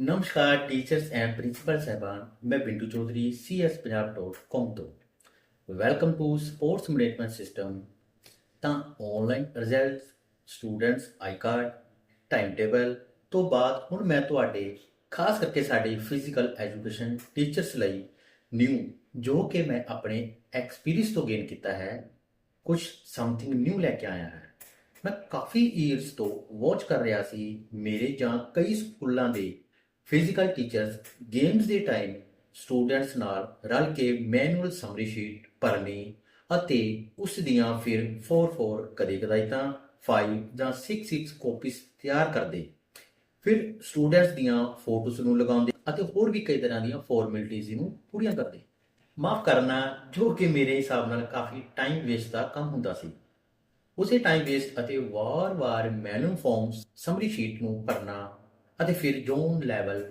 ਨਮਸਕਾਰ teachers and principal ਸਹਿਬਾਨ, ਮੈਂ ਬਿੰਦੂ ਚੌਧਰੀ cspunjab.com ਤੋਂ। Welcome to sports management system ਤਾਂ online results students I card time table ਤੋਂ ਬਾਅਦ ਹੁਣ ਮੈਂ ਤੁਹਾਡੇ, ਖਾਸ ਕਰਕੇ ਸਾਡੇ ਫਿਜ਼ੀਕਲ ਐਜੂਕੇਸ਼ਨ ਟੀਚਰਸ ਲਈ ਨਿਊ ਜੋ ਕਿ ਮੈਂ ਆਪਣੇ ਐਕਸਪੀਰੀਅੰਸ ਤੋਂ ਗੇਨ ਕੀਤਾ ਹੈ ਕੁਝ ਸਮਥਿੰਗ ਨਿਊ ਲੈ ਕੇ ਆਇਆ ਹੈ। ਮੈਂ ਕਾਫੀ ਈਅਰਸ ਤੋਂ ਵਾਚ ਕਰ ਰਿਹਾ ਸੀ, ਮੇਰੇ ਜਾਂ ਕਈ ਸਕੂਲਾਂ ਦੇ ਫਿਜ਼ੀਕਲ ਟੀਚਰਸ ਗੇਮਸ ਦੇ ਟਾਈਮ ਸਟੂਡੈਂਟਸ ਨਾਲ ਰਲ ਕੇ ਮੈਨੂਅਲ ਸਮਰੀ ਸ਼ੀਟ ਭਰਨੀ ਅਤੇ ਉਸ ਦੀਆਂ ਫਿਰ 4-4 ਕਦੇ ਕਦਾਈ ਤਾਂ 5 ਜਾਂ 6-6 ਕਾਪੀਜ਼ ਤਿਆਰ ਕਰਦੇ। ਫਿਰ ਸਟੂਡੈਂਟਸ ਦੀਆਂ ਫੋਟੋਸ ਨੂੰ ਲਗਾਉਂਦੇ ਅਤੇ ਹੋਰ ਵੀ ਕਈ ਤਰ੍ਹਾਂ ਦੀਆਂ ਫਾਰਮੈਲਿਟੀਜ਼ ਨੂੰ ਪੂਰੀਆਂ ਕਰਦੇ। ਮਾਫ ਕਰਨਾ, ਜੋ ਕਿ ਮੇਰੇ ਹਿਸਾਬ ਨਾਲ ਕਾਫੀ ਟਾਈਮ ਵੇਸਟ ਦਾ ਕੰਮ ਹੁੰਦਾ ਸੀ। ਉਸੇ ਟਾਈਮ ਵੇਸਟ ਅਤੇ ਵਾਰ-ਵਾਰ ਮੈਨੂਅਲ ਫਾਰਮਸ ਸਮਰੀ ਸ਼ੀਟ ਨੂੰ ਭਰਨਾ ਅਤੇ ਫਿਰ ਜ਼ੋਨ ਲੈਵਲ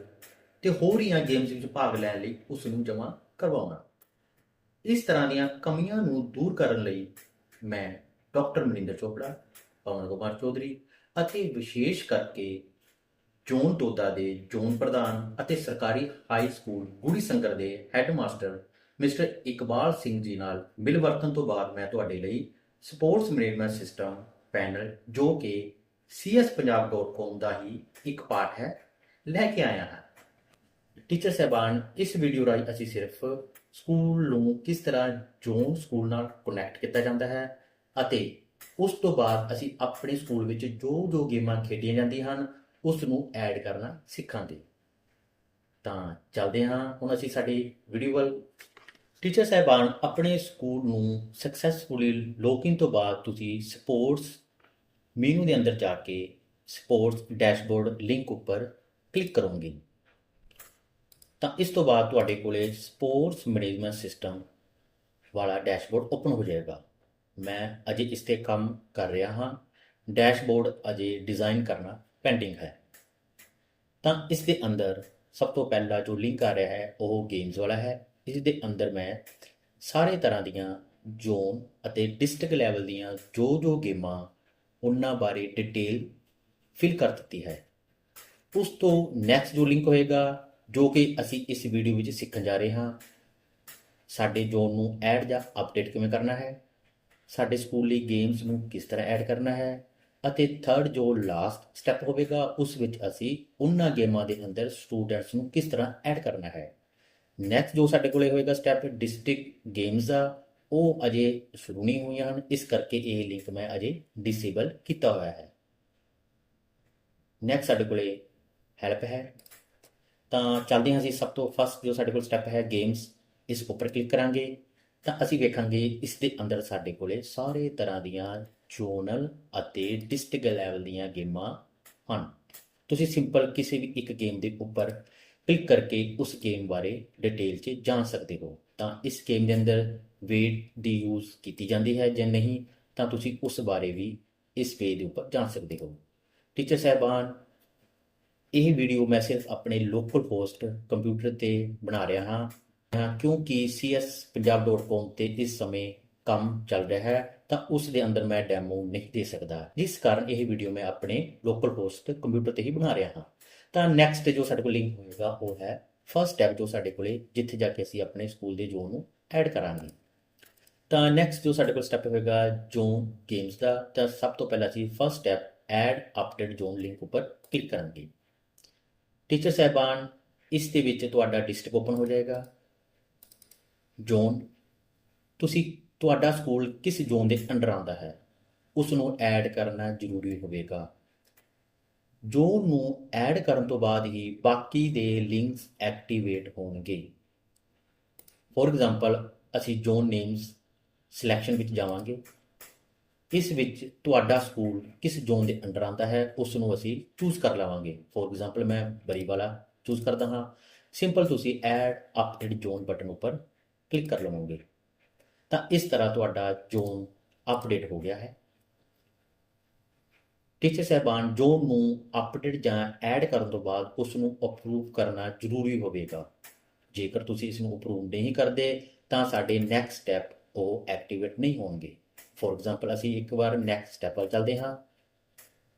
ਤੇ ਹੋਰ ਹੀਆਂ ਗੇਮਸ ਵਿੱਚ ਭਾਗ ਲੈਣ ਲਈ ਉਸ ਨੂੰ ਜਮ੍ਹਾਂ ਕਰਵਾਉਣਾ। ਇਸ ਤਰ੍ਹਾਂ ਦੀਆਂ ਕਮੀਆਂ ਨੂੰ ਦੂਰ ਕਰਨ ਲਈ ਮੈਂ ਡਾਕਟਰ ਮਨਿੰਦਰ ਚੋਪੜਾ, ਪਵਨ ਕੁਮਾਰ ਚੌਧਰੀ ਅਤੇ ਵਿਸ਼ੇਸ਼ ਕਰਕੇ ਜੋਨ ਦੋਦਾ ਦੇ ਜੋਨ ਪ੍ਰਧਾਨ ਅਤੇ ਸਰਕਾਰੀ ਹਾਈ ਸਕੂਲ ਗੁੜੀ ਸੰਗਰ ਦੇ ਹੈੱਡਮਾਸਟਰ ਮਿਸਟਰ ਇਕਬਾਲ ਸਿੰਘ ਜੀ ਨਾਲ ਮਿਲ ਵਰਤਨ ਤੋਂ ਬਾਅਦ ਮੈਂ ਤੁਹਾਡੇ ਲਈ ਸਪੋਰਟਸ ਮੈਨੇਜਮੈਂਟ ਸਿਸਟਮ ਪੈਨਲ ਜੋ ਕਿ cspunjab.com ਦਾ ਹੀ ਇੱਕ ਪਾਠ ਹੈ। ਲੈ ਕੇ ਆਇਆ ਹਾਂ। ਟੀਚਰ ਸਹਿਬਾਨ, ਇਸ ਵੀਡੀਓ ਰਾਹੀਂ ਅਸੀਂ ਸਿਰਫ ਸਕੂਲ ਨੂੰ ਕਿਸ ਤਰ੍ਹਾਂ ਜੋਨ ਸਕੂਲ ਨਾਲ ਕਨੈਕਟ ਕੀਤਾ ਜਾਂਦਾ ਹੈ ਅਤੇ ਉਸ ਤੋਂ ਬਾਅਦ ਅਸੀਂ ਆਪਣੇ ਸਕੂਲ ਵਿੱਚ ਜੋ ਜੋ ਗੇਮਾਂ ਖੇਡੀਆਂ ਜਾਂਦੀਆਂ ਹਨ, ਉਸ ਨੂੰ ਐਡ ਕਰਨਾ ਸਿੱਖਾਂਗੇ। ਤਾਂ ਚੱਲਦੇ ਹਾਂ। ਹੁਣ ਅਸੀਂ ਸਾਡੀ ਵੀਡੀਓ ਵੱਲ। ਟੀਚਰ ਸਾਹਿਬਾਨ, ਆਪਣੇ ਸਕੂਲ ਨੂੰ ਸਕਸੈਸਫੁਲੀ ਲੋਕਿੰਗ ਤੋਂ ਬਾਅਦ ਤੁਸੀਂ ਸਪੋਰਟਸ ਮੀਨੂ ਦੇ ਅੰਦਰ ਜਾ ਕੇ ਸਪੋਰਟਸ ਡੈਸ਼ਬੋਰਡ ਲਿੰਕ ਉੱਪਰ ਕਲਿੱਕ ਕਰੋਗੇ। ਤਾਂ ਇਸ ਤੋਂ ਬਾਅਦ ਤੁਹਾਡੇ ਕੋਲੇ ਸਪੋਰਟਸ ਮੈਨੇਜਮੈਂਟ ਸਿਸਟਮ ਵਾਲਾ ਡੈਸ਼ਬੋਰਡ ਓਪਨ ਹੋ ਜਾਏਗਾ। ਮੈਂ ਅਜੇ ਇਸ ਤੇ ਕੰਮ ਕਰ ਰਿਹਾ ਹਾਂ। ਡੈਸ਼ਬੋਰਡ ਅਜੇ ਡਿਜ਼ਾਈਨ ਕਰਨਾ ਪੈਂਡਿੰਗ ਹੈ। ਤਾਂ ਇਸ ਦੇ ਅੰਦਰ ਸਭ ਤੋਂ ਪਹਿਲਾ ਜੋ ਲਿੰਕ ਆ ਰਿਹਾ ਹੈ, ਉਹ ਗੇਮਸ ਵਾਲਾ ਹੈ। ਇਸ ਦੇ ਅੰਦਰ ਮੈਂ ਸਾਰੇ ਤਰ੍ਹਾਂ ਦੀਆਂ ਜ਼ੋਨ ਅਤੇ ਡਿਸਟ੍ਰਿਕਟ ਲੈਵਲ ਦੀਆਂ ਜੋ ਜੋ ਗੇਮਾਂ ਉਹਨਾਂ ਬਾਰੇ ਡਿਟੇਲ ਫਿਲ ਕਰ ਦਿੱਤੀ ਹੈ। ਉਸ ਤੋਂ ਨੈਕਸਟ ਜੋ ਲਿੰਕ ਹੋਏਗਾ, ਜੋ ਕਿ ਅਸੀਂ ਇਸ ਵੀਡੀਓ ਵਿੱਚ ਸਿੱਖਣ ਜਾ ਰਹੇ ਹਾਂ, ਸਾਡੇ ਜ਼ੋਨ ਨੂੰ ਐਡ ਜਾਂ ਅਪਡੇਟ ਕਿਵੇਂ ਕਰਨਾ ਹੈ, ਸਾਡੇ ਸਕੂਲ ਲਈ ਗੇਮਸ ਨੂੰ ਕਿਸ ਤਰ੍ਹਾਂ ਐਡ ਕਰਨਾ ਹੈ, ਅਤੇ ਥਰਡ ਜੋ ਲਾਸਟ ਸਟੈਪ ਹੋਵੇਗਾ, ਉਸ ਵਿੱਚ ਅਸੀਂ ਉਹਨਾਂ ਗੇਮਾਂ ਦੇ ਅੰਦਰ ਸਟੂਡੈਂਟਸ ਨੂੰ ਕਿਸ ਤਰ੍ਹਾਂ ਐਡ ਕਰਨਾ ਹੈ। ਨੈਕਸਟ ਜੋ ਸਾਡੇ ਕੋਲੇ ਹੋਏਗਾ ਸਟੈਪ ਡਿਸਟ੍ਰਿਕਟ ਗੇਮਸ ਦਾ ਉਹ ਅਜੇ ਸ਼ੁਰੂ ਨਹੀਂ ਹੋਈਆਂ ਹਨ। ਇਸ ਕਰਕੇ ਇਹ ਲਿੰਕ ਮੈਂ ਅਜੇ ਡਿਸੇਬਲ ਕੀਤਾ ਹੋਇਆ ਹੈ। ਨੈਕਸਟ ਸਾਡੇ ਕੋਲੇ ਹੈਲਪ ਹੈ। ਤਾਂ ਚੱਲਦੇ ਹਾਂ ਅਸੀਂ ਸਭ ਤੋਂ ਫਸਟ ਜੋ ਸਾਡੇ ਕੋਲ ਸਟੈਪ ਹੈ ਗੇਮਸ ਇਸ ਉੱਪਰ ਕਲਿੱਕ ਕਰਾਂਗੇ। ਤਾਂ ਅਸੀਂ ਵੇਖਾਂਗੇ ਇਸ ਦੇ ਅੰਦਰ ਸਾਡੇ ਕੋਲੇ ਸਾਰੇ ਤਰ੍ਹਾਂ ਦੀਆਂ ਜ਼ੋਨਲ ਅਤੇ ਡਿਸਟ੍ਰਿਕਟ ਲੈਵਲ ਦੀਆਂ ਗੇਮਾਂ ਹਨ। ਤੁਸੀਂ ਸਿੰਪਲ ਕਿਸੇ ਵੀ ਇੱਕ ਗੇਮ ਦੇ ਉੱਪਰ ਕਲਿੱਕ ਕਰਕੇ ਉਸ ਗੇਮ ਬਾਰੇ ਡਿਟੇਲ 'ਚ ਜਾਣ ਸਕਦੇ ਹੋ। ਤਾਂ ਇਸ ਗੇਮ ਦੇ ਅੰਦਰ ਵੇਟ ਦੀ ਯੂਜ਼ ਕੀਤੀ ਜਾਂਦੀ ਹੈ ਜਾਂ ਨਹੀਂ ਤਾਂ ਤੁਸੀਂ ਉਸ ਬਾਰੇ ਵੀ ਇਸ ਪੇਜ ਦੇ ਉੱਪਰ ਜਾਣ ਸਕਦੇ ਹੋ। ਟੀਚਰ ਸਾਹਿਬਾਨ ਇਹ ਵੀਡੀਓ ਮੈਂ ਸਿਰਫ ਆਪਣੇ ਲੋਕਲ ਹੋਸਟ ਕੰਪਿਊਟਰ ਤੇ ਬਣਾ ਰਿਹਾ ਹਾਂ। ਹਾਂ, ਕਿਉਂਕਿ cspunjab.com ਤੇ ਇਸ ਸਮੇਂ ਕੰਮ ਚੱਲ ਰਿਹਾ ਹੈ ਤਾਂ ਉਸ ਦੇ ਅੰਦਰ ਮੈਂ ਡੈਮੋ ਨਹੀਂ ਦੇ ਸਕਦਾ। ਜਿਸ ਕਾਰਨ ਇਹ ਵੀਡੀਓ ਮੈਂ ਆਪਣੇ ਲੋਕਲ ਹੋਸਟ ਕੰਪਿਊਟਰ ਤੇ ਹੀ ਬਣਾ ਰਿਹਾ ਹਾਂ। ਤਾਂ ਨੈਕਸਟ ਜੋ ਸਾਡੇ ਕੋਲ ਲਿੰਕ ਹੋਏਗਾ, ਉਹ ਹੈ ਫਰਸਟ ਸਟੈਪ ਜੋ ਸਾਡੇ ਕੋਲੇ, ਜਿੱਥੇ ਜਾ ਕੇ ਅਸੀਂ ਆਪਣੇ ਸਕੂਲ ਦੇ ਜ਼ੋਨ ਨੂੰ ਐਡ ਕਰਾਂਗੇ। ਤਾਂ ਨੈਕਸਟ ਜੋ ਸਾਡੇ ਕੋਲ ਸਟੈਪ ਹੋਏਗਾ ਜ਼ੋਨ ਗੇਮਸ ਦਾ, ਤਾਂ ਸਭ ਤੋਂ ਪਹਿਲਾਂ ਅਸੀਂ first step add update zone link ਉੱਪਰ ਕਲਿੱਕ ਕਰਾਂਗੇ। ਟੀਚਰ ਸਾਹਿਬਾਨ, ਇਸ ਦੇ ਵਿੱਚ ਤੁਹਾਡਾ ਡਿਸਟ੍ਰਿਕਟ ਓਪਨ ਹੋ ਜਾਏਗਾ। ਜ਼ੋਨ ਤੁਸੀਂ ਤੁਹਾਡਾ ਸਕੂਲ ਕਿਸ ਜ਼ੋਨ ਦੇ ਅੰਡਰ ਆਉਂਦਾ ਹੈ ਉਸ ਨੂੰ ਐਡ ਕਰਨਾ ਜ਼ਰੂਰੀ ਹੋਵੇਗਾ। ਜ਼ੋਨ ਨੂੰ ਐਡ ਕਰਨ ਤੋਂ ਬਾਅਦ ਹੀ ਬਾਕੀ ਦੇ ਲਿੰਕਸ ਐਕਟੀਵੇਟ ਹੋਣਗੇ। ਫੋਰ ਐਗਜ਼ਾਮਪਲ ਅਸੀਂ ਜ਼ੋਨ ਨੇਮਸ ਸਿਲੈਕਸ਼ਨ ਵਿੱਚ ਜਾਵਾਂਗੇ, ਇਸ ਵਿੱਚ ਤੁਹਾਡਾ ਸਕੂਲ ਕਿਸ ਜ਼ੋਨ ਦੇ ਅੰਡਰ ਆਉਂਦਾ ਹੈ, ਉਸ ਨੂੰ ਅਸੀਂ ਚੂਜ਼ ਕਰ ਲਵਾਂਗੇ। ਫੋਰ ਐਗਜ਼ਾਮਪਲ ਮੈਂ ਬਰੀ ਵਾਲਾ ਚੂਜ਼ ਕਰਦਾ ਹਾਂ। ਸਿੰਪਲ ਤੁਸੀਂ ਐਡ ਅਪਡੇਟ ਜ਼ੋਨ ਬਟਨ ਉੱਪਰ ਕਲਿੱਕ ਕਰ ਲਵੋਗੇ। ਤਾਂ ਇਸ ਤਰ੍ਹਾਂ ਤੁਹਾਡਾ ਜ਼ੋਨ ਅਪਡੇਟ ਹੋ ਗਿਆ ਹੈ। ਟੀਚਰ ਸਾਹਿਬਾਨ ਜ਼ੋਨ ਨੂੰ ਅਪਡੇਟ ਜਾਂ ਐਡ ਕਰਨ ਤੋਂ ਬਾਅਦ ਉਸ ਨੂੰ ਅਪਰੂਵ ਕਰਨਾ ਜ਼ਰੂਰੀ ਹੋਵੇਗਾ। ਜੇਕਰ ਤੁਸੀਂ ਇਸ ਨੂੰ ਅਪਰੂਵ ਨਹੀਂ ਕਰਦੇ, ਤਾਂ ਸਾਡੇ ਨੈਕਸਟ ਸਟੈਪ ਉਹ ਐਕਟੀਵੇਟ ਨਹੀਂ ਹੋਣਗੇ। ਫੋਰ ਐਗਜ਼ਾਮਪਲ ਅਸੀਂ ਇੱਕ ਵਾਰ ਨੈਕਸਟ ਸਟੈਪ ਵੱਲ ਚੱਲਦੇ ਹਾਂ।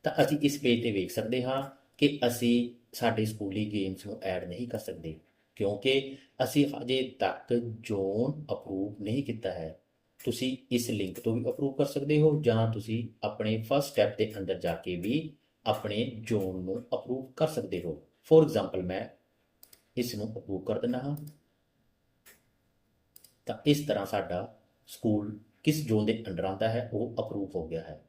ਤਾਂ ਅਸੀਂ ਇਸ ਪੇਜ ਤੇ ਵੇਖ ਸਕਦੇ ਹਾਂ ਕਿ ਅਸੀਂ ਸਾਡੇ ਸਕੂਲੀ ਗੇਮਸ ਨੂੰ ਐਡ ਨਹੀਂ ਕਰ ਸਕਦੇ, ਕਿਉਂਕਿ ਅਸੀਂ ਹਜੇ ਤੱਕ ਜ਼ੋਨ ਅਪਰੂਵ ਨਹੀਂ ਕੀਤਾ ਹੈ। ਤੁਸੀਂ ਇਸ ਲਿੰਕ ਤੋਂ ਵੀ ਅਪਰੂਵ ਕਰ ਸਕਦੇ ਹੋ ਜਾਂ ਤੁਸੀਂ ਆਪਣੇ ਫਸਟ ਸਟੈਪ ਦੇ ਅੰਦਰ ਜਾ ਕੇ ਵੀ ਆਪਣੇ ਜ਼ੋਨ ਨੂੰ ਅਪਰੂਵ ਕਰ ਸਕਦੇ ਹੋ। ਫੋਰ ਐਗਜ਼ਾਮਪਲ ਮੈਂ ਇਸ ਨੂੰ ਅਪਰੂਵ ਕਰ ਦਿੰਦਾ ਹਾਂ। ਤਾਂ ਇਸ ਤਰ੍ਹਾਂ ਸਾਡਾ ਸਕੂਲ ਕਿਸ ਜ਼ੋਨ ਦੇ ਅੰਡਰ ਆਉਂਦਾ ਹੈ, ਉਹ ਅਪਰੂਵ ਹੋ ਗਿਆ ਹੈ।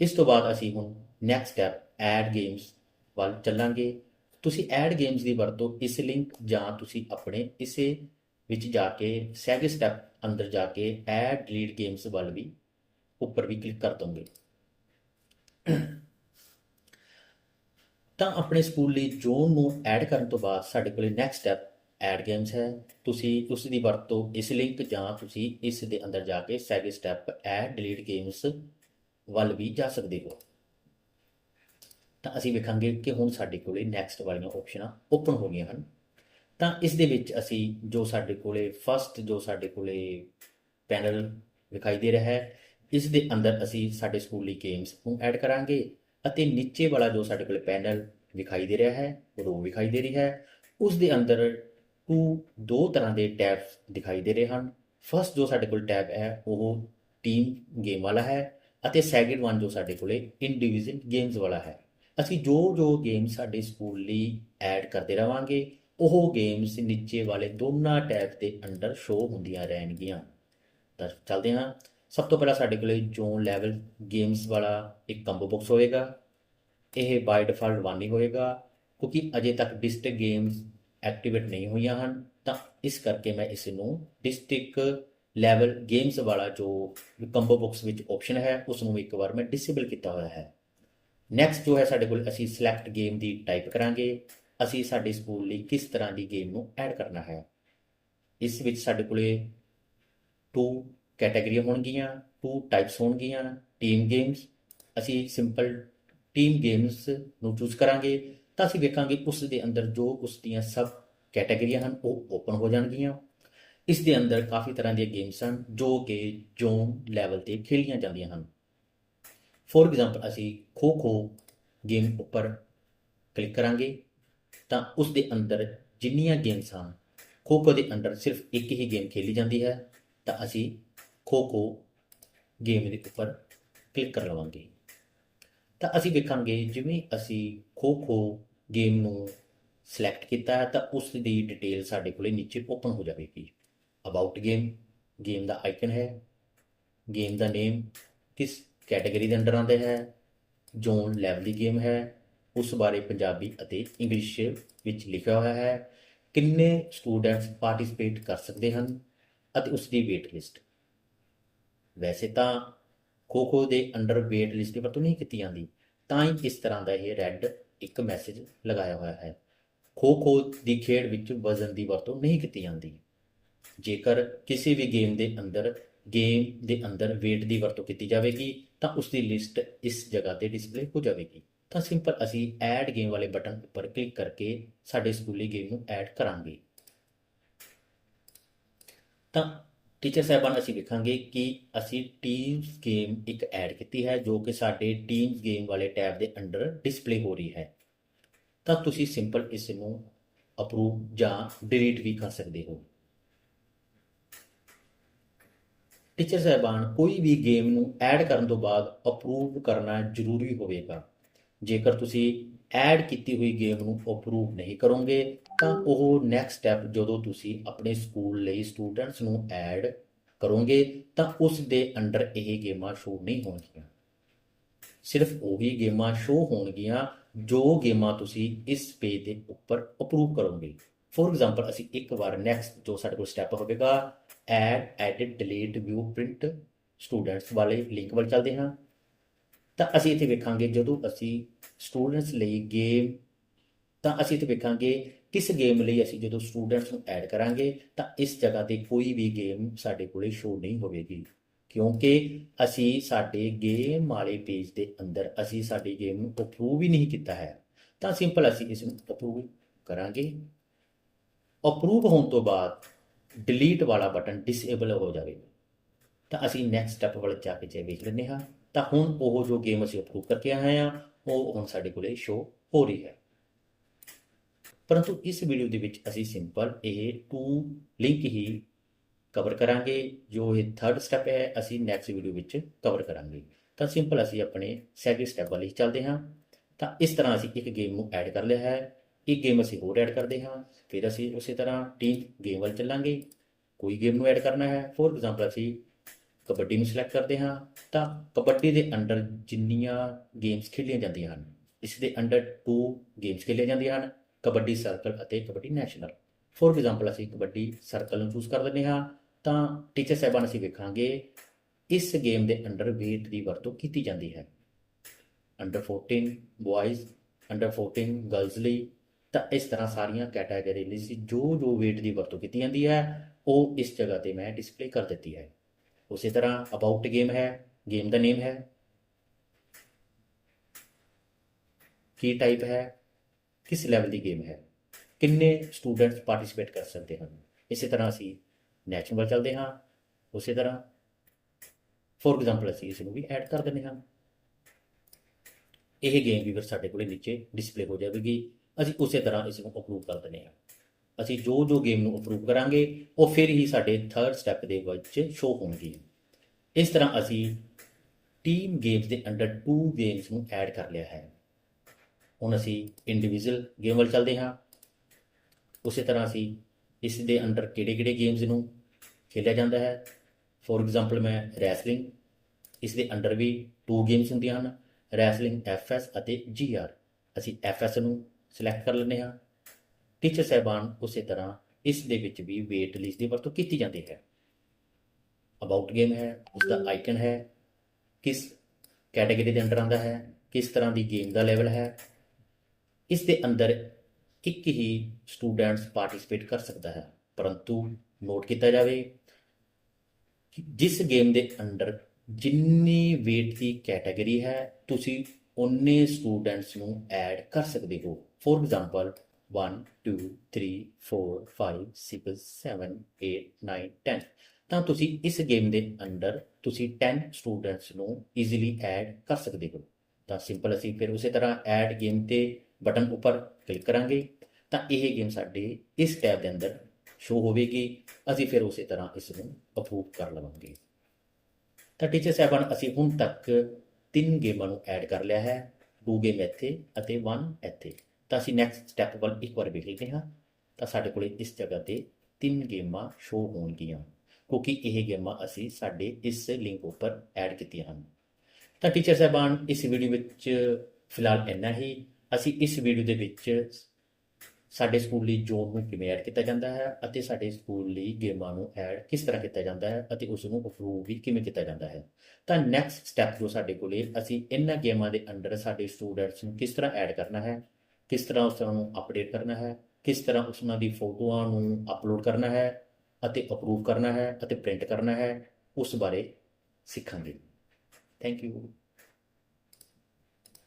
ਇਸ ਤੋਂ ਬਾਅਦ ਅਸੀਂ ਹੁਣ ਨੈਕਸਟ ਸਟੈਪ ਐਡ ਗੇਮਸ ਵੱਲ ਚੱਲਾਂਗੇ। ਤੁਸੀਂ ਐਡ ਗੇਮਸ ਦੀ ਵਰਤੋਂ ਇਸ ਲਿੰਕ ਜਾਂ ਤੁਸੀਂ ਆਪਣੇ ਇਸੇ ਵਿੱਚ ਜਾ ਕੇ ਸੈਕਿੰਡ ਸਟੈਪ ਅੰਦਰ ਜਾ ਕੇ ਐਡ ਡਿਲੀਟ ਗੇਮਸ ਵੱਲ ਵੀ ਉੱਪਰ ਵੀ ਕਲਿੱਕ ਕਰ ਦੋਗੇ। ਤਾਂ ਆਪਣੇ ਸਕੂਲ ਲਈ ਜ਼ੋਨ ਨੂੰ ਐਡ ਕਰਨ ਤੋਂ ਬਾਅਦ ਸਾਡੇ ਕੋਲੇ ਨੈਕਸਟ ਸਟੈਪ ਐਡ ਗੇਮਸ ਹੈ। ਤੁਸੀਂ ਉਸ ਦੀ ਵਰਤੋਂ ਇਸ ਲਿੰਕ ਜਾਂ ਤੁਸੀਂ ਇਸ ਦੇ ਅੰਦਰ ਜਾ ਕੇ second step add delete games ਵੱਲ ਵੀ ਜਾ ਸਕਦੇ ਹੋ। ਤਾਂ ਅਸੀਂ ਵੇਖਾਂਗੇ ਕਿ ਹੁਣ ਸਾਡੇ ਕੋਲੇ ਨੈਕਸਟ ਵਾਲੀਆਂ ਆਪਸ਼ਨਾਂ ਓਪਨ ਹੋ ਗਈਆਂ ਹਨ। ਤਾਂ ਇਸ ਦੇ ਵਿੱਚ ਅਸੀਂ ਜੋ ਸਾਡੇ ਕੋਲੇ ਫਸਟ ਜੋ ਸਾਡੇ ਕੋਲੇ ਪੈਨਲ ਵਿਖਾਈ ਦੇ ਰਿਹਾ ਹੈ, ਇਸ ਦੇ ਅੰਦਰ ਅਸੀਂ ਸਾਡੇ ਸਕੂਲੀ ਗੇਮਸ ਨੂੰ ਐਡ ਕਰਾਂਗੇ ਅਤੇ ਨੀਚੇ ਵਾਲਾ ਜੋ ਸਾਡੇ ਕੋਲੇ ਪੈਨਲ ਵਿਖਾਈ ਦੇ ਰਿਹਾ ਹੈ ਰੋ ਵਿਖਾਈ ਦੇ ਰਹੀ ਹੈ। ਉਸ ਦੇ ਅੰਦਰ ਟੂ ਦੋ ਤਰ੍ਹਾਂ ਦੇ ਟੈਬਸ ਦਿਖਾਈ ਦੇ ਰਹੇ ਹਨ। ਫਸਟ ਜੋ ਸਾਡੇ ਕੋਲ ਟੈਬ ਹੈ, ਉਹ ਟੀਮ ਗੇਮ ਵਾਲਾ ਹੈ ਅਤੇ ਸੈਕਿੰਡ ਵਨ ਜੋ ਸਾਡੇ ਕੋਲੇ ਇੰਡੀਵਿਜੂਅਲ ਗੇਮਸ ਵਾਲਾ ਹੈ। ਅਸੀਂ ਜੋ ਜੋ ਗੇਮ ਸਾਡੇ ਸਕੂਲ ਲਈ ਐਡ ਕਰਦੇ ਰਵਾਂਗੇ ਉਹ ਗੇਮਸ ਨੀਚੇ ਵਾਲੇ ਦੋਨਾਂ ਟੈਬ ਦੇ ਅੰਡਰ ਸ਼ੋ ਹੁੰਦੀਆਂ ਰਹਿਣਗੀਆਂ। ਤਾਂ ਚੱਲਦੇ ਹਾਂ। ਸਭ ਤੋਂ ਪਹਿਲਾਂ ਸਾਡੇ ਕੋਲੇ ਜ਼ੋਨ ਲੈਵਲ ਗੇਮਸ ਵਾਲਾ ਇੱਕ ਕੰਬੋ ਬਾਕਸ ਹੋਏਗਾ। ਇਹ ਬਾਈ ਡਿਫਾਲਟ 1 ਹੀ ਹੋਏਗਾ, ਕਿਉਂਕਿ ਅਜੇ ਤੱਕ ਡਿਸਟ੍ਰਿਕਟ ਗੇਮਸ ਐਕਟੀਵੇਟ ਨਹੀਂ ਹੋਈਆਂ ਹਨ। ਤਾਂ ਇਸ ਕਰਕੇ ਮੈਂ ਇਸ ਨੂੰ ਡਿਸਟ੍ਰਿਕਟ ਲੈਵਲ ਗੇਮਸ ਵਾਲਾ ਜੋ ਕੰਬੋ ਬਾਕਸ ਵਿੱਚ ਆਪਸ਼ਨ ਹੈ ਉਸ ਨੂੰ ਇੱਕ ਵਾਰ ਮੈਂ ਡਿਸੇਬਲ ਕੀਤਾ ਹੋਇਆ ਹੈ। ਨੈਕਸਟ ਜੋ ਹੈ ਸਾਡੇ ਕੋਲ ਅਸੀਂ ਸਿਲੈਕਟ ਗੇਮ ਦੀ ਟਾਈਪ ਕਰਾਂਗੇ। ਅਸੀਂ ਸਾਡੇ ਸਕੂਲ ਲਈ ਕਿਸ ਤਰ੍ਹਾਂ ਦੀ ਗੇਮ ਨੂੰ ਐਡ ਕਰਨਾ ਹੈ। ਇਸ ਵਿੱਚ ਸਾਡੇ ਕੋਲੇ ਟੂ ਕੈਟਾਗਰੀਆਂ ਹੋਣਗੀਆਂ ਟੂ ਟਾਈਪਸ ਹੋਣਗੀਆਂ ਟੀਮ ਗੇਮਸ ਅਸੀਂ ਸਿੰਪਲ ਟੀਮ ਗੇਮਸ ਨੂੰ ਚੂਜ਼ ਕਰਾਂਗੇ ਤਾਂ ਅਸੀਂ ਵੇਖਾਂਗੇ ਉਸ ਦੇ ਅੰਦਰ ਜੋ ਉਸ ਦੀਆਂ ਸਭ ਕੈਟਾਗਰੀਆਂ ਹਨ, ਉਹ ਓਪਨ ਹੋ ਜਾਣਗੀਆਂ। ਇਸ ਦੇ ਅੰਦਰ ਕਾਫੀ ਤਰ੍ਹਾਂ ਦੀਆਂ ਗੇਮਸ ਹਨ, ਜੋ ਕਿ ਜ਼ੋਨ ਲੈਵਲ ਤੇ ਖੇਲੀਆਂ ਜਾਂਦੀਆਂ ਹਨ। ਫੋਰ ਐਗਜ਼ਾਮਪਲ ਅਸੀਂ ਖੋ ਖੋ ਗੇਮ ਉੱਪਰ ਕਲਿੱਕ ਕਰਾਂਗੇ। ਤਾਂ ਉਸ ਦੇ ਅੰਦਰ ਜਿੰਨੀਆਂ ਗੇਮਸ ਹਨ ਖੋ ਖੋ ਦੇ ਅੰਦਰ ਸਿਰਫ ਇੱਕ ਹੀ ਗੇਮ ਖੇਲੀ ਜਾਂਦੀ ਹੈ, ਤਾਂ ਅਸੀਂ ਖੋ ਖੋ ਗੇਮ ਦੇ ਉੱਪਰ ਕਲਿੱਕ ਕਰ ਲਵਾਂਗੇ। ਤਾਂ ਅਸੀਂ ਵੇਖਾਂਗੇ ਜਿਵੇਂ ਅਸੀਂ ਖੋ ਖੋ ਗੇਮ ਨੂੰ ਸਿਲੈਕਟ ਕੀਤਾ ਹੈ, ਤਾਂ ਉਸ ਦੀ ਡਿਟੇਲ ਸਾਡੇ ਕੋਲੇ ਨੀਚੇ ਓਪਨ ਹੋ ਜਾਵੇਗੀ। ਅਬਾਊਟ ਗੇਮ ਗੇਮ ਦਾ ਆਈਕਨ ਹੈ ਗੇਮ ਦਾ ਨੇਮ ਕਿਸ ਕੈਟਾਗਰੀ ਦੇ ਅੰਡਰ ਆਉਂਦਾ ਹੈ ਜ਼ੋਨ ਲੈਵਲ ਦੀ ਗੇਮ ਹੈ ਉਸ ਬਾਰੇ ਪੰਜਾਬੀ ਅਤੇ ਇੰਗਲਿਸ਼ ਵਿੱਚ ਲਿਖਿਆ ਹੋਇਆ ਹੈ। ਕਿੰਨੇ ਸਟੂਡੈਂਟਸ ਪਾਰਟਿਸਿਪੇਟ ਕਰ ਸਕਦੇ ਹਨ ਅਤੇ ਉਸ ਦੀ ਵੇਟ ਲਿਸਟ ਵੈਸੇ ਤਾਂ ਖੋ ਖੋ ਦੇ ਅੰਡਰ ਵੇਟ ਲਿਸਟ ਦੀ ਵਰਤੋਂ ਨਹੀਂ ਕੀਤੀ ਜਾਂਦੀ, ਤਾਂ ਹੀ ਇਸ ਤਰ੍ਹਾਂ ਦਾ ਇਹ ਰੈੱਡ ਇੱਕ ਮੈਸੇਜ ਲਗਾਇਆ ਹੋਇਆ ਹੈ। ਖੋ ਖੋ ਦੀ ਖੇਡ ਵਿੱਚ ਵਜ਼ਨ ਦੀ ਵਰਤੋਂ ਨਹੀਂ ਕੀਤੀ ਜਾਂਦੀ। ਜੇਕਰ ਕਿਸੇ ਵੀ ਗੇਮ ਦੇ ਅੰਦਰ ਗੇਮ ਦੇ ਅੰਦਰ weight ਦੀ ਵਰਤੋਂ ਕੀਤੀ ਜਾਵੇਗੀ, ਤਾਂ ਉਸ ਦੀ ਲਿਸਟ ਇਸ ਜਗ੍ਹਾ ਤੇ ਡਿਸਪਲੇ ਹੋ ਜਾਵੇਗੀ। ਤਾਂ ਸਿੰਪਲ ਅਸੀਂ ਐਡ ਗੇਮ ਵਾਲੇ ਬਟਨ ਉੱਪਰ ਕਲਿੱਕ ਕਰਕੇ ਸਾਡੇ ਸਕੂਲੀ ਗੇਮ ਨੂੰ ਐਡ ਕਰਾਂਗੇ। ਤਾਂ ਟੀਚਰ ਸਾਹਿਬਾਨ, ਅਸੀਂ ਵੇਖਾਂਗੇ ਕਿ ਅਸੀਂ ਟੀਮਸ ਗੇਮ ਇੱਕ ਐਡ ਕੀਤੀ ਹੈ ਜੋ ਕਿ ਸਾਡੇ ਟੀਮਸ ਗੇਮ ਵਾਲੇ ਟੈਬ ਦੇ ਅੰਡਰ ਡਿਸਪਲੇ ਹੋ ਰਹੀ ਹੈ। ਤਾਂ ਤੁਸੀਂ ਸਿੰਪਲ ਇਸ ਨੂੰ ਅਪਰੂਵ ਜਾਂ ਡਿਲੀਟ ਵੀ ਕਰ ਸਕਦੇ ਹੋ। ਟੀਚਰ ਸਾਹਿਬਾਨ, ਕੋਈ ਵੀ ਗੇਮ ਨੂੰ ਐਡ ਕਰਨ ਤੋਂ ਬਾਅਦ ਅਪਰੂਵ ਕਰਨਾ ਜ਼ਰੂਰੀ ਹੋਵੇਗਾ। ਜੇਕਰ ਤੁਸੀਂ ਐਡ ਕੀਤੀ ਹੋਈ ਗੇਮ ਨੂੰ ਅਪਰੂਵ ਨਹੀਂ ਕਰੋਗੇ, ਤਾਂ ਉਹ ਨੈਕਸਟ ਸਟੈਪ ਜਦੋਂ ਤੁਸੀਂ ਆਪਣੇ ਸਕੂਲ ਲਈ ਸਟੂਡੈਂਟਸ ਨੂੰ ਐਡ ਕਰੋਗੇ, ਤਾਂ ਉਸ ਦੇ ਅੰਡਰ ਇਹ ਗੇਮਾਂ ਸ਼ੋ ਨਹੀਂ ਹੋਣਗੀਆਂ। ਸਿਰਫ ਉਹੀ ਗੇਮਾਂ ਸ਼ੋ ਹੋਣਗੀਆਂ ਜੋ ਗੇਮਾਂ ਤੁਸੀਂ ਇਸ ਪੇਜ ਦੇ ਉੱਪਰ ਅਪਰੂਵ ਕਰੋਗੇ। ਫੋਰ ਐਗਜ਼ਾਮਪਲ ਅਸੀਂ ਇੱਕ ਵਾਰ ਨੈਕਸਟ ਜੋ ਸਾਡੇ ਕੋਲ ਸਟੈਪ ਹੋਵੇਗਾ add edit delete view print students ਵਾਲੇ ਲਿੰਕ ਵੱਲ ਚੱਲਦੇ ਹਾਂ। ਤਾਂ ਅਸੀਂ ਇੱਥੇ ਵੇਖਾਂਗੇ ਜਦੋਂ ਅਸੀਂ ਸਟੂਡੈਂਟਸ ਲਈ ਗੇਮ ਤਾਂ ਅਸੀਂ ਇੱਥੇ ਵੇਖਾਂਗੇ ਕਿਸ ਗੇਮ ਲਈ ਅਸੀਂ ਜਦੋਂ ਸਟੂਡੈਂਟਸ ਨੂੰ ਐਡ ਕਰਾਂਗੇ, ਤਾਂ ਇਸ ਜਗ੍ਹਾ ਤੇ ਕੋਈ ਵੀ ਗੇਮ ਸਾਡੇ ਕੋਲੇ ਸ਼ੋ ਨਹੀਂ ਹੋਵੇਗੀ। ਕਿਉਂਕਿ ਅਸੀਂ ਸਾਡੇ ਗੇਮ ਵਾਲੇ ਪੇਜ ਦੇ ਅੰਦਰ ਅਸੀਂ ਸਾਡੀ ਗੇਮ ਨੂੰ ਅਪਰੂਵ ਹੀ ਨਹੀਂ ਕੀਤਾ ਹੈ। ਤਾਂ ਸਿੰਪਲ ਅਸੀਂ ਇਸ ਨੂੰ ਅਪਰੂਵ ਕਰਾਂਗੇ। ਅਪਰੂਵ ਹੋਣ ਤੋਂ ਬਾਅਦ ਡਿਲੀਟ ਵਾਲਾ ਬਟਨ ਡਿਸੇਬਲ ਹੋ ਜਾਵੇਗਾ। ਤਾਂ ਅਸੀਂ ਨੈਕਸਟ ਸਟੈਪ ਵੱਲ ਜਾ ਕੇ ਜੇ ਵੇਖ ਲੈਂਦੇ ਹਾਂ। ਤਾਂ ਹੁਣ ਉਹ ਜੋ ਗੇਮ ਅਸੀਂ ਅਪਰੂਵ ਕਰਕੇ ਆਏ ਹਾਂ, ਉਹ ਹੁਣ ਸਾਡੇ ਕੋਲੇ ਸ਼ੋ ਹੋ ਰਹੀ ਹੈ। ਪਰੰਤੂ ਇਸ ਵੀਡੀਓ ਦੇ ਵਿੱਚ ਅਸੀਂ ਸਿੰਪਲ ਇਹ ਟੂ ਲਿੰਕ ਹੀ ਕਵਰ ਕਰਾਂਗੇ, ਜੋ ਇਹ ਥਰਡ ਸਟੈਪ ਹੈ, ਅਸੀਂ ਨੈਕਸਟ ਵੀਡੀਓ ਵਿੱਚ ਕਵਰ ਕਰਾਂਗੇ। ਤਾਂ ਸਿੰਪਲ ਅਸੀਂ ਆਪਣੇ ਸੈਕਿੰਡ ਸਟੈਪ ਵੱਲ ਹੀ ਚੱਲਦੇ ਹਾਂ। ਤਾਂ ਇਸ ਤਰ੍ਹਾਂ ਅਸੀਂ ਇੱਕ ਗੇਮ ਨੂੰ ਐਡ ਕਰ ਲਿਆ ਹੈ। ਇੱਕ ਗੇਮ ਅਸੀਂ ਹੋਰ ਐਡ ਕਰਦੇ ਹਾਂ। ਫਿਰ ਅਸੀਂ ਉਸੇ ਤਰ੍ਹਾਂ ਟੀਮ ਗੇਮ ਵੱਲ ਚੱਲਾਂਗੇ। ਕੋਈ ਗੇਮ ਨੂੰ ਐਡ ਕਰਨਾ ਹੈ। ਫੋਰ ਐਗਜ਼ਾਮਪਲ ਅਸੀਂ ਕਬੱਡੀ ਨੂੰ ਸਿਲੈਕਟ ਕਰਦੇ ਹਾਂ, ਤਾਂ ਕਬੱਡੀ ਦੇ ਅੰਡਰ ਜਿੰਨੀਆਂ ਗੇਮਸ ਖੇਡੀਆਂ ਜਾਂਦੀਆਂ ਹਨ, ਇਸ ਦੇ ਅੰਡਰ ਟੂ ਗੇਮਸ ਖੇਡੀਆਂ ਜਾਂਦੀਆਂ ਹਨ, ਕਬੱਡੀ ਸਰਕਲ ਅਤੇ ਕਬੱਡੀ ਨੈਸ਼ਨਲ ਫੋਰ ਐਗਜ਼ਾਮਪਲ ਅਸੀਂ ਕਬੱਡੀ ਸਰਕਲ ਨੂੰ ਚੂਜ਼ ਕਰ ਲੈਂਦੇ ਹਾਂ, ਤਾਂ ਟੀਚਰ ਸਾਹਿਬਾਨ ਅਸੀਂ ਵੇਖਾਂਗੇ, ਇਸ ਗੇਮ ਦੇ ਅੰਡਰ weight ਦੀ ਵਰਤੋਂ ਕੀਤੀ ਜਾਂਦੀ ਹੈ। ਅੰਡਰ 14 ਬॉयਜ਼ ਅੰਡਰ 14 ਗਰਲਜ਼ ਲਈ, ਤਾਂ ਇਸ ਤਰ੍ਹਾਂ ਸਾਰੀਆਂ ਕੈਟਾਗਰੀ ਲਈ ਜੋ ਜੋ weight ਦੀ ਵਰਤੋਂ ਕੀਤੀ ਜਾਂਦੀ ਹੈ, ਉਹ ਇਸ ਜਗ੍ਹਾ ਤੇ ਮੈਂ ਡਿਸਪਲੇ ਕਰ ਦਿੱਤੀ ਹੈ। ਉਸੇ ਤਰ੍ਹਾਂ ਅਬਾਊਟ ਗੇਮ ਹੈ ਗੇਮ ਦਾ ਨੇਮ ਹੈ। ਕੀ ਟਾਈਪ ਹੈ, ਕਿਸ ਲੈਵਲ ਦੀ ਗੇਮ ਹੈ, ਕਿੰਨੇ ਸਟੂਡੈਂਟਸ ਪਾਰਟਿਸਿਪੇਟ ਕਰ ਸਕਦੇ ਹਨ। ਇਸੇ ਤਰ੍ਹਾਂ ਅਸੀਂ ਨੈਸ਼ਨਲ ਚੱਲਦੇ ਹਾਂ, ਉਸੇ ਤਰ੍ਹਾਂ ਫੋਰ ਐਗਜ਼ਾਮਪਲ ਅਸੀਂ ਇਸ ਨੂੰ ਵੀ ਐਡ ਕਰ ਦਿੰਦੇ ਹਾਂ। ਇਹ ਗੇਮ ਵੀ ਫਿਰ ਸਾਡੇ ਕੋਲੇ ਨੀਚੇ ਡਿਸਪਲੇ ਹੋ ਜਾਵੇਗੀ। ਅਸੀਂ ਉਸੇ ਤਰ੍ਹਾਂ ਇਸ ਨੂੰ ਅਪਰੂਵ ਕਰ ਦਿੰਦੇ ਹਾਂ। ਅਸੀਂ ਜੋ ਜੋ ਗੇਮ ਨੂੰ ਅਪਰੂਵ ਕਰਾਂਗੇ, ਉਹ ਫਿਰ ਹੀ ਸਾਡੇ ਥਰਡ ਸਟੈਪ ਦੇ ਵਿੱਚ ਸ਼ੋ ਹੋਣਗੇ ਇਸ ਤਰ੍ਹਾਂ ਅਸੀਂ ਟੀਮ ਗੇਮਸ ਦੇ ਅੰਡਰ ਟੂ ਗੇਮਸ ਨੂੰ ਐਡ ਕਰ ਲਿਆ ਹੈ। ਹੁਣ ਅਸੀਂ ਇੰਡੀਵਿਜੂਅਲ ਗੇਮ ਵੱਲ ਚੱਲਦੇ ਹਾਂ। ਉਸੇ ਤਰ੍ਹਾਂ ਅਸੀਂ ਇਸ ਦੇ ਅੰਡਰ ਕਿਹੜੇ-ਕਿਹੜੇ ਗੇਮਸ ਨੂੰ ਖੇਡਿਆ ਜਾਂਦਾ ਹੈ। ਫੋਰ ਐਗਜ਼ਾਮਪਲ ਮੈਂ ਰੈਸਲਿੰਗ ਇਸ ਦੇ ਅੰਡਰ ਵੀ ਟੂ ਗੇਮਸ ਹੁੰਦੀਆਂ ਹਨ। ਰੈਸਲਿੰਗ ਐਫਐਸ ਅਤੇ ਜੀਆਰ ਅਸੀਂ ਐਫਐਸ ਨੂੰ ਸਿਲੈਕਟ ਕਰ ਲੈਂਦੇ ਹਾਂ। ਟੀਚਰ ਸਹਿਬਾਨ ਉਸੇ ਤਰ੍ਹਾਂ ਇਸ ਦੇ ਵਿੱਚ ਵੀ ਵੇਟ ਲਿਸਟ ਦੀ ਵਰਤੋਂ ਕੀਤੀ ਜਾਂਦੀ ਹੈ। ਅਬਾਊਟ ਗੇਮ ਹੈ ਉਸ ਦਾ ਆਈਕਨ ਹੈ, ਕਿਸ ਕੈਟਾਗਰੀ ਦੇ ਅੰਡਰ ਆਉਂਦਾ ਹੈ, ਕਿਸ ਤਰ੍ਹਾਂ ਦੀ ਗੇਮ ਦਾ ਲੈਵਲ ਹੈ, ਇਸ ਦੇ ਅੰਦਰ ਇੱਕ ਹੀ ਸਟੂਡੈਂਟਸ ਪਾਰਟਿਸਿਪੇਟ ਕਰ ਸਕਦਾ ਹੈ। ਪਰੰਤੂ ਨੋਟ ਕੀਤਾ ਜਾਵੇ ਕਿ ਜਿਸ ਗੇਮ ਦੇ ਅੰਡਰ ਜਿੰਨੀ weight ਦੀ ਕੈਟਾਗਰੀ ਹੈ, ਤੁਸੀਂ ਉਨੇ ਸਟੂਡੈਂਟਸ ਨੂੰ ਐਡ ਕਰ ਸਕਦੇ ਹੋ। ਫੋਰ ਐਗਜ਼ਾਮਪਲ 1 2 3 4 5 6 7 8 9 10 ਤਾਂ ਤੁਸੀਂ ਇਸ ਗੇਮ ਦੇ ਅੰਦਰ ਤੁਸੀਂ 10 ਸਟੂਡੈਂਟਸ ਨੂੰ ਈਜ਼ੀਲੀ ਐਡ ਕਰ ਸਕਦੇ ਹੋ। ਤਾਂ ਸਿੰਪਲ ਅਸੀਂ ਫਿਰ ਉਸੇ ਤਰ੍ਹਾਂ ਐਡ ਗੇਮ ਤੇ ਬਟਨ ਉੱਪਰ ਕਲਿੱਕ ਕਰਾਂਗੇ। ਤਾਂ ਇਹ ਗੇਮ ਸਾਡੇ ਇਸ ਟੈਬ ਦੇ ਅੰਦਰ ਸ਼ੋ ਹੋਵੇਗੀ। ਅਸੀਂ ਫਿਰ ਉਸੇ ਤਰ੍ਹਾਂ ਇਸ ਨੂੰ ਅਪਰੂਵ ਕਰ ਲਵਾਂਗੇ। ਤਾਂ ਟੀਚਰ ਸਾਹਿਬਾਨ, ਅਸੀਂ ਹੁਣ ਤੱਕ ਤਿੰਨ ਗੇਮਾਂ ਨੂੰ ਐਡ ਕਰ ਲਿਆ ਹੈ। ਦੋ ਗੇਮ ਇੱਥੇ ਅਤੇ ਵਨ ਇੱਥੇ। ਤਾਂ ਅਸੀਂ ਨੈਕਸਟ ਸਟੈਪ ਵੱਲ ਇੱਕ ਵਾਰ ਵੇਖ ਲੈਂਦੇ ਹਾਂ। ਤਾਂ ਸਾਡੇ ਕੋਲੇ ਇਸ ਜਗ੍ਹਾ ਤੇ ਤਿੰਨ ਗੇਮਾਂ ਸ਼ੋ ਹੋਣਗੀਆਂ, ਕਿਉਂਕਿ ਇਹ ਗੇਮਾਂ ਅਸੀਂ ਸਾਡੇ ਇਸ ਲਿੰਕ ਉੱਪਰ ਐਡ ਕੀਤੀਆਂ ਹਨ। ਤਾਂ ਟੀਚਰ ਸਾਹਿਬਾਨ, ਇਸ ਵੀਡੀਓ ਵਿੱਚ ਫਿਲਹਾਲ ਇੰਨਾ ਹੀ। ਅਸੀਂ ਇਸ ਵੀਡੀਓ ਦੇ ਵਿੱਚ ਸਾਡੇ ਸਕੂਲ ਲਈ ਜੋਨ ਨੂੰ ਕਿਵੇਂ ਐਡ ਕੀਤਾ ਜਾਂਦਾ ਹੈ ਅਤੇ ਸਾਡੇ ਸਕੂਲ ਲਈ ਗੇਮਾਂ ਨੂੰ ਐਡ ਕਿਸ ਤਰ੍ਹਾਂ ਕੀਤਾ ਜਾਂਦਾ ਹੈ ਅਤੇ ਉਸ ਨੂੰ ਅਪਰੂਵ ਵੀ ਕਿਵੇਂ ਕੀਤਾ ਜਾਂਦਾ ਹੈ। ਤਾਂ ਨੈਕਸਟ ਸਟੈਪ ਜੋ ਸਾਡੇ ਕੋਲੇ, ਅਸੀਂ ਇਹਨਾਂ ਗੇਮਾਂ ਦੇ ਅੰਡਰ ਸਾਡੇ ਸਟੂਡੈਂਟਸ ਨੂੰ ਕਿਸ ਤਰ੍ਹਾਂ ਐਡ ਕਰਨਾ ਹੈ ਕਿਸ ਤਰ੍ਹਾਂ ਉਸ ਨੂੰ ਅਪਡੇਟ ਕਰਨਾ ਹੈ, ਕਿਸ ਤਰ੍ਹਾਂ ਉਸ ਦੀ ਫੋਟੋਆਂ ਨੂੰ ਅਪਲੋਡ ਕਰਨਾ ਹੈ ਅਤੇ ਅਪਰੂਵ ਕਰਨਾ ਹੈ ਅਤੇ ਪ੍ਰਿੰਟ ਕਰਨਾ ਹੈ, ਉਸ ਬਾਰੇ ਸਿੱਖਾਂਗੇ। Thank you